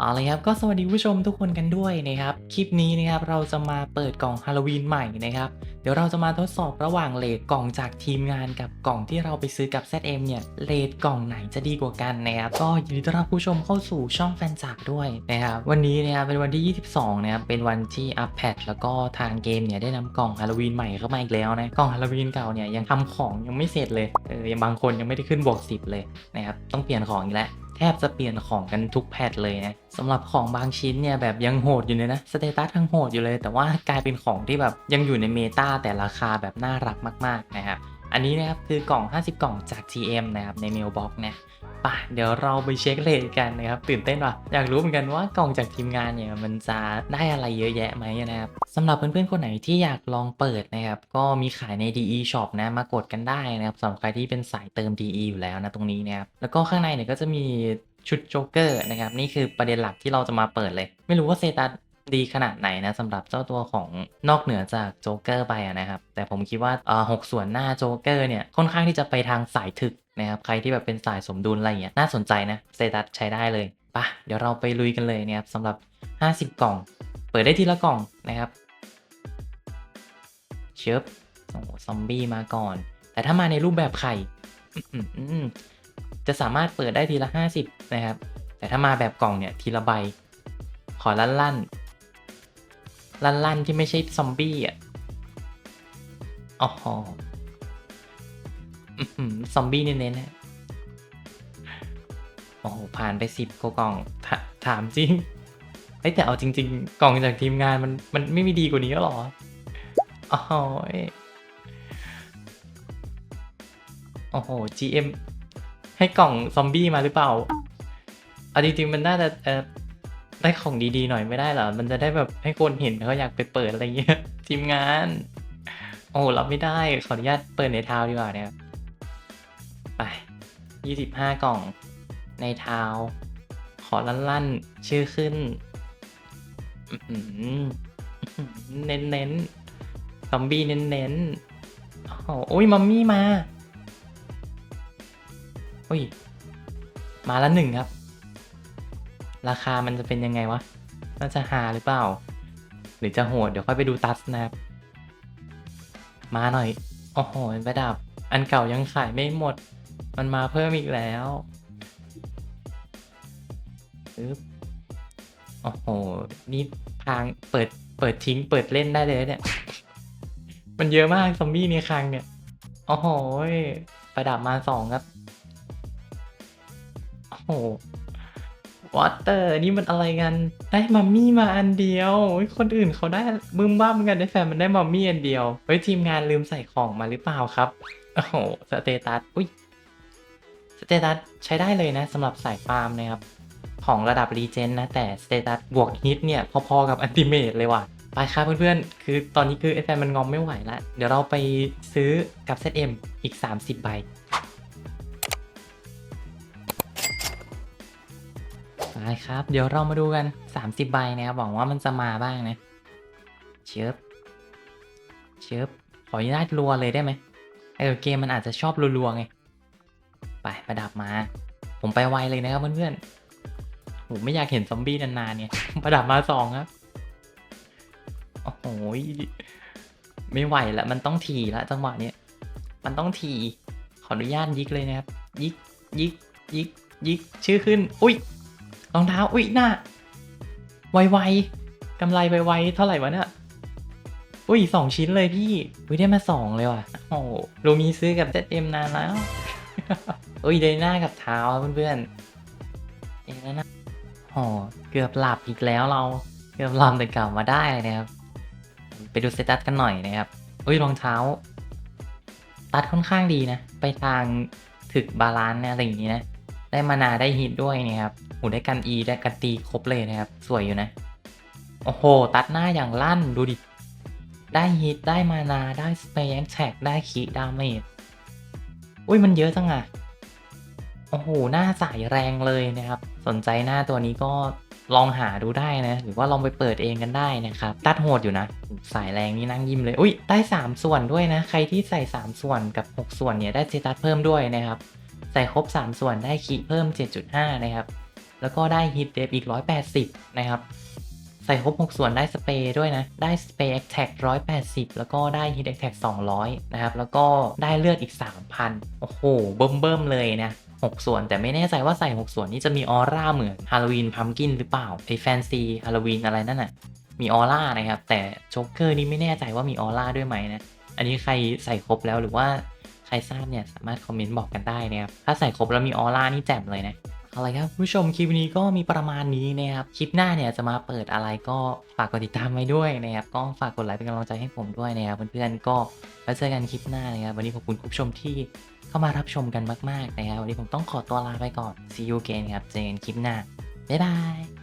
เอาเลยครับก็สวัสดีผู้ชมทุกคนกันด้วยนะครับ คลิปนี้นะครับเราจะมาเปิดกล่องฮาโลวีนใหม่นะครับ เดี๋ยวเราจะมาทดสอบระหว่างเลทกล่องจากทีมงานกับกล่องที่เราไปซื้อกับ ZM เนี่ยเลทกล่องไหนจะดีกว่ากันนะครับก็ยินดีต้อนรับผู้ชมเข้าสู่ช่องแฟนจากด้วยนะครับวันนี้นะครับเป็นวันที่ 22นะครับเป็นวันที่อัปแพทแล้วก็ทางเกมเนี่ยได้นำกล่องฮาโลวีนใหม่เข้ามาอีกแล้วนะกล่องฮาโลวีนเก่าเนี่ยยังทำของยังไม่เสร็จเลยเออยังบางคนยังไม่ได้ขึ้นบวก10 เลยนะครับต้องเปลี่ยนของอีกแล้ว แทบจะเปลี่ยนของกันทุกแพทเลยนะสำหรับของบางชิ้นเนี่ยแบบยังโหดอยู่เลยนะสเตตัสทั้งโหดอยู่เลย แต่ว่ากลายเป็นของที่แบบยังอยู่ในเมตาแต่ราคาแบบน่ารักมาก ๆ นะครับอันนี้นะครับคือกล่อง 50 กล่องจาก GM นะครับในเมลบ็อกนะ ปะเดี๋ยวเราไปเช็คเลทกันนะครับ ตื่นเต้นว่ะ อยากรู้เหมือนกันว่ากล่องจากทีมงานเนี่ยมันจะได้อะไรเยอะแยะไหมนะครับสำหรับเพื่อนๆ คนไหนที่อยากลองเปิดนะครับ ก็มีขายใน DE Shop นะมากดกันได้นะครับสำหรับใครที่เป็นสายเติม DE อยู่แล้วนะตรงนี้นะครับแล้วก็ข้างในเนี่ยก็จะมีชุดโจ๊กเกอร์นะครับนี่คือประเด็นหลักที่เราจะมาเปิดเลย ไม่รู้ว่าเซตัส ดีขนาดไหนนะสำหรับเจ้าตัวของนอกเหนือจากโจ๊กเกอร์ไปนะครับ แต่ผมคิดว่าหกส่วนหน้าโจ๊กเกอร์เนี่ยค่อนข้างที่จะไปทางสายถึกนะครับใครที่แบบเป็นสายสมดุลอะไรอย่างเงี้ยน่าสนใจนะเซตัสใช้ได้เลยปะเดี๋ยวเราไปลุยกันเลยนะครับสำหรับ 50 กล่อง เปิดได้ทีละกล่องนะครับเชิบโอ้โหซอมบี้มาก่อน แต่ถ้ามาในรูปแบบไข่จะสามารถเปิดได้ทีละ 50 นะครับ แต่ถ้ามาแบบกล่องเนี่ยทีละใบ ขอลั่นลั่น ลั่นลันๆที่ไม่ใช่ซอมบี้อะอ๋อซอมบี้เน้นๆนะโอ้โห ผ่านไปสิบกกล่องถาถามจริงเฮ้แต่เอาจริง ๆ กล่องจากทีมงานมันมันไม่มีดีกว่านี้แล้วหรออ๋อโอ้โห GM ให้กล่องซอมบี้มาหรือเปล่าเอาจริงๆมันน่าจะเออ ได้ของดีๆหน่อยไม่ได้เหรอ มันจะได้แบบให้คนเห็นเขาอยากไปเปิดอะไรเงี้ยทีมงาน โอ้รับไม่ได้ขออนุญาตเปิดในเท้าดีกว่าเนี่ยไปยี่สิบห้ากล่องในเท้าขอลั่นๆ ชื่อขึ้นอื้อหือเน้นๆซอมบี้เน้นๆโอ้โหโอ้ยมัมมี่มาอุ้ย มาล้วหนึ่งครับ ราคามันจะเป็นยังไงวะ น่าจะหาหรือเปล่า หรือจะโหด เดี๋ยวค่อยไปดูตัสนะครับมาหน่อย โอ้โหประดับ อันเก่ายังขายไม่หมด มันมาเพิ่มอีกแล้วปึ๊บโอ้โห นี่ทางเปิด เปิดทิ้ง เปิดเล่นได้เลยเนี่ย มันเยอะมากซอมบี้ในคลังเนี่ย โอ้โห ประดับมาสองครับ โอ้โห วอเตอร์นี่มันอะไรกัน ได้มัมมี่มาอันเดียว คนอื่นเขาได้บึ้มบ้ามกันได้แฟนมันได้มัมมี่อันเดียว เฮ้ยทีมงานลืมใส่ของมาหรือเปล่าครับ โอ้โหสเตตัส อุ้ยสเตตัสใช้ได้เลยนะสำหรับสายฟาร์มนะครับ ของระดับรีเจนนะ แต่สเตตัสบวกฮิตเนี่ยพอๆกับอันติเมตเลยว่ะ ไปครับเพื่อนๆ คือตอนนี้คือไอแฟนมันงอมไม่ไหวล้วเดี๋ยวเราไปซื้อกับ ZM อีก 30 ใบ ไปครับ เดี๋ยวเรามาดูกัน 30 ใบนะครับหวังว่ามันจะมาบ้างนะ เชิบเชิบขออนุญาตรัวเลยได้ไหมเออเกมมันอาจจะชอบรัวๆไง ไปประดับมา ผมไปไวเลยนะครับเพื่อนๆผมไม่อยากเห็นซอมบี้นานๆเนี่ย ประดับมาสองครับ โอ้โหไม่ไหวละมันต้องทีละจังหวะเนี้ยมันต้องทีขออนุญาตยิกเลยนะครับ ยิกยิกยิกยิกชื่อขึ้น อุ้ย รองเท้าอุ้ยหน้าไวๆกำไรไวๆเท่าไหร่วะเนี่ยอุ้ยสองชิ้นเลยพี่อุ้ยได้มาสองเลยว่ะโอ้โหลูมีซื้อกับ ZM นานแล้วอุ้ยได้หน้ากับเท้าเพื่อนๆเอ็นะนะโอ้เกือบหลับอีกแล้วเรา เกือบหลับแต่กลับมาได้นะครับ ไปดูสเตตัสกันหน่อยนะครับอุ้ยรองเท้า ตัดค่อนข้างดีนะ ไปทางถึกบาลานซ์เนี่ยอะไรอย่างนี้นะ ได้มานาได้ฮิตด้วยนะครับ หได้กันอีได้กันตีครบเลยนะครับ สวยอยู่นะ โอ้โห ตัดหน้าอย่างลั่นดูดิ ได้ฮิตได้มานาได้สเปย์แท็กได้คีดาเมจอุ้ยมันเยอะจังอะโอ้โห หน้าสายแรงเลยนะครับ สนใจหน้าตัวนี้ก็ลองหาดูได้นะ หรือว่าลองไปเปิดเองกันได้นะครับ ตัดโหดอยู่นะ สายแรงนี่นั่งยิ้มเลย อุ้ย ได้ 3 ส่วนด้วยนะ ใครที่ใส่ 3 ส่วนกับ 6 ส่วนเนี่ยได้เซตัสเพิ่มด้วยนะครับ ใส่ครบ 3 ส่วนได้คีเพิ่ม 7.5 นะครับ แล้วก็ได้ฮิตเดฟอีก 180 นะครับ ใส่ครบ 6 ส่วนได้สเปรย์ด้วยนะ ได้สเปรย์แอคแท็ก180 แล้วก็ได้ฮิตแอคแท็ก200 นะครับ แล้วก็ได้เลือดอีก 3,000 โอ้โห เบิ่มๆเลยนะ6 ส่วนแต่ไม่แน่ใจว่าใส่ 6 ส่วนนี้จะมีออร่าเหมือนฮาโลวีนพัมกินหรือเปล่าไอแฟนซีฮาโลวีนอะไรนั่นน่ะมีออร่านะครับ แต่โจ๊กเกอร์นี่ไม่แน่ใจว่ามีออร่าด้วยไหมนะ อันนี้ใครใส่ครบแล้วหรือว่าใครทราบเนี่ยสามารถคอมเมนต์บอกกันได้นะครับ ถ้าใส่ครบแล้วมีออร่านี่แจ่มเลยนะ อะไรครับผู้ชมคลิปนี้ก็มีประมาณนี้นะครับคลิปหน้าเนี่ยจะมาเปิดอะไรก็ฝากกดติดตามไว้ด้วยนะครับก็ฝากกดไลค์เป็นกำลังใจให้ผมด้วยนะครับเพื่อนๆก็ไว้เจอกันคลิปหน้านะครับวันนี้ขอบคุณคุณผู้ชมที่เข้ามารับชมกันมากๆนะครับวันนี้ผมต้องขอตัวลาไปก่อน see you again ครับเจอกันคลิปหน้าบ๊ายบาย